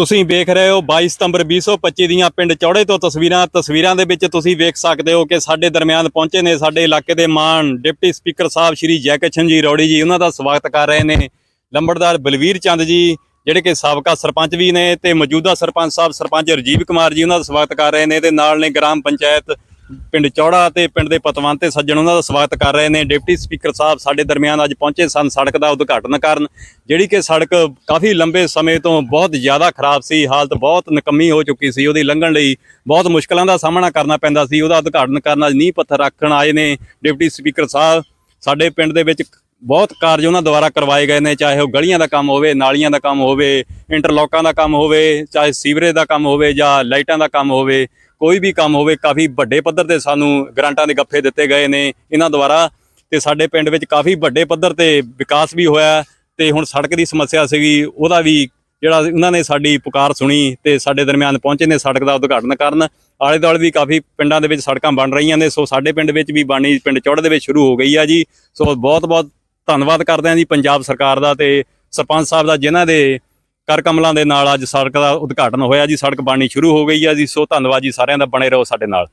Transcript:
ਤੁਸੀਂ ਵੇਖ ਰਹੇ ਹੋ 22 ਸਤੰਬਰ 2025 ਦੀਆਂ ਪਿੰਡ ਚੌੜੇ ਤੋਂ ਤਸਵੀਰਾਂ। ਤਸਵੀਰਾਂ ਦੇ ਵਿੱਚ ਤੁਸੀਂ ਵੇਖ ਸਕਦੇ ਹੋ ਕਿ ਸਾਡੇ ਦਰਮਿਆਨ ਪਹੁੰਚੇ ਨੇ ਸਾਡੇ ਇਲਾਕੇ ਦੇ ਮਾਨ ਡਿਪਟੀ ਸਪੀਕਰ ਸਾਹਿਬ ਸ਼੍ਰੀ ਜੈਕਿਸ਼ਨ ਜੀ ਰੌੜੀ ਜੀ, ਉਹਨਾਂ ਦਾ ਸਵਾਗਤ ਕਰ ਰਹੇ ਨੇ। ਲੰਬੜਦਾਰ ਬਲਵੀਰ ਚੰਦ ਜੀ, ਜਿਹੜੇ ਕਿ ਸਾਬਕਾ ਸਰਪੰਚ ਵੀ ਨੇ ਤੇ ਮੌਜੂਦਾ ਸਰਪੰਚ ਸਾਹਿਬ ਸਰਪੰਚ ਰਜੀਵ ਕੁਮਾਰ ਜੀ, ਉਹਨਾਂ ਦਾ ਸਵਾਗਤ ਕਰ ਰਹੇ ਨੇ ਤੇ ਨਾਲ ਨੇ ਗ੍ਰਾਮ ਪੰਚਾਇਤ ਪਿੰਡ ਚੌੜਾ ਤੇ ਪਿੰਡ ਦੇ ਪਤਵੰਤ ਤੇ ਸੱਜਣ ਉਹਨਾਂ ਦਾ ਸਵਾਗਤ ਕਰ ਰਹੇ ਨੇ। ਡਿਪਟੀ ਸਪੀਕਰ ਸਾਹਿਬ ਸਾਡੇ ਦਰਮਿਆਨ ਅੱਜ ਪਹੁੰਚੇ ਸਨ ਸੜਕ ਦਾ ਉਦਘਾਟਨ ਕਰਨ, ਜਿਹੜੀ ਕਿ ਸੜਕ ਕਾਫੀ ਲੰਬੇ ਸਮੇਂ ਤੋਂ ਬਹੁਤ ਜ਼ਿਆਦਾ ਖਰਾਬ ਸੀ, ਹਾਲਤ ਬਹੁਤ ਨਕੰਮੀ ਹੋ ਚੁੱਕੀ ਸੀ, ਉਹਦੀ ਲੰਘਣ ਲਈ ਬਹੁਤ ਮੁਸ਼ਕਲਾਂ ਦਾ ਸਾਹਮਣਾ ਕਰਨਾ ਪੈਂਦਾ ਸੀ, ਉਹਦਾ ਉਦਘਾਟਨ ਕਰਨ ਅੱਜ ਨੀਂਹ ਪੱਥਰ ਰੱਖਣ ਆਏ ਨੇ। ਡਿਪਟੀ ਸਪੀਕਰ ਸਾਹਿਬ, ਸਾਡੇ ਪਿੰਡ ਦੇ ਵਿੱਚ ਬਹੁਤ ਕਾਰਜ ਉਹਨਾਂ ਦੁਆਰਾ ਕਰਵਾਏ ਗਏ ਨੇ, ਚਾਹੇ ਉਹ ਗਲੀਆਂ ਦਾ ਕੰਮ ਹੋਵੇ, ਨਾਲੀਆਂ ਦਾ ਕੰਮ ਹੋਵੇ, ਇੰਟਰਲੋਕਾਂ ਦਾ ਕੰਮ ਹੋਵੇ, ਚਾਹੇ ਸੀਵਰੇਜ ਦਾ ਕੰਮ ਹੋਵੇ ਜਾਂ ਲਾਈਟਾਂ ਦਾ ਕੰਮ ਹੋਵੇ ਕੋਈ ਵੀ ਕੰਮ ਹੋਵੇ, ਕਾਫੀ ਵੱਡੇ ਪੱਧਰ ਤੇ ਸਾਨੂੰ ਗ੍ਰਾਂਟਾਂ ਦੇ ਗੱਫੇ ਦਿੱਤੇ ਗਏ ਨੇ ਇਹਨਾਂ ਦੁਆਰਾ ਤੇ ਸਾਡੇ ਪਿੰਡ ਵਿੱਚ ਕਾਫੀ ਵੱਡੇ ਪੱਧਰ ਤੇ ਵਿਕਾਸ ਵੀ ਹੋਇਆ ਤੇ ਹੁਣ ਸੜਕ ਦੀ ਸਮੱਸਿਆ ਸੀਗੀ, ਉਹਦਾ ਵੀ ਜਿਹੜਾ ਉਹਨਾਂ ਨੇ ਸਾਡੀ ਪੁਕਾਰ ਸੁਣੀ ਤੇ ਸਾਡੇ ਦਰਮਿਆਨ ਪਹੁੰਚੇ ਨੇ ਸੜਕ ਦਾ ਉਦਘਾਟਨ ਕਰਨ। ਆਲੇ ਦੁਆਲੇ ਵੀ ਕਾਫੀ ਪਿੰਡਾਂ ਦੇ ਵਿੱਚ ਸੜਕਾਂ ਬਣ ਰਹੀਆਂ ਨੇ, ਸੋ ਸਾਡੇ ਪਿੰਡ ਵਿੱਚ ਵੀ ਬਾਣੀ ਪਿੰਡ ਚੌੜ ਦੇ ਵਿੱਚ ਸ਼ੁਰੂ ਹੋ ਗਈ ਆ ਜੀ। ਸੋ ਬਹੁਤ ਬਹੁਤ ਧੰਨਵਾਦ ਕਰਦੇ ਹਾਂ ਜੀ ਪੰਜਾਬ ਸਰਕਾਰ ਦਾ ਤੇ ਸਰਪੰਚ ਸਾਹਿਬ ਦਾ, ਜਿਨ੍ਹਾਂ ਦੇ ਕਰ ਕਮਲਾਂ ਦੇ ਨਾਲ ਅੱਜ ਸੜਕ ਦਾ ਉਦਘਾਟਨ ਹੋਇਆ ਜੀ, ਸੜਕ ਬਣਨੀ ਸ਼ੁਰੂ ਹੋ ਗਈ ਆ ਜੀ, ਸੋ ਧੰਨਵਾਦ ਜੀ ਸਾਰਿਆਂ ਦਾ, ਬਣੇ ਰਹੋ ਸਾਡੇ ਨਾਲ।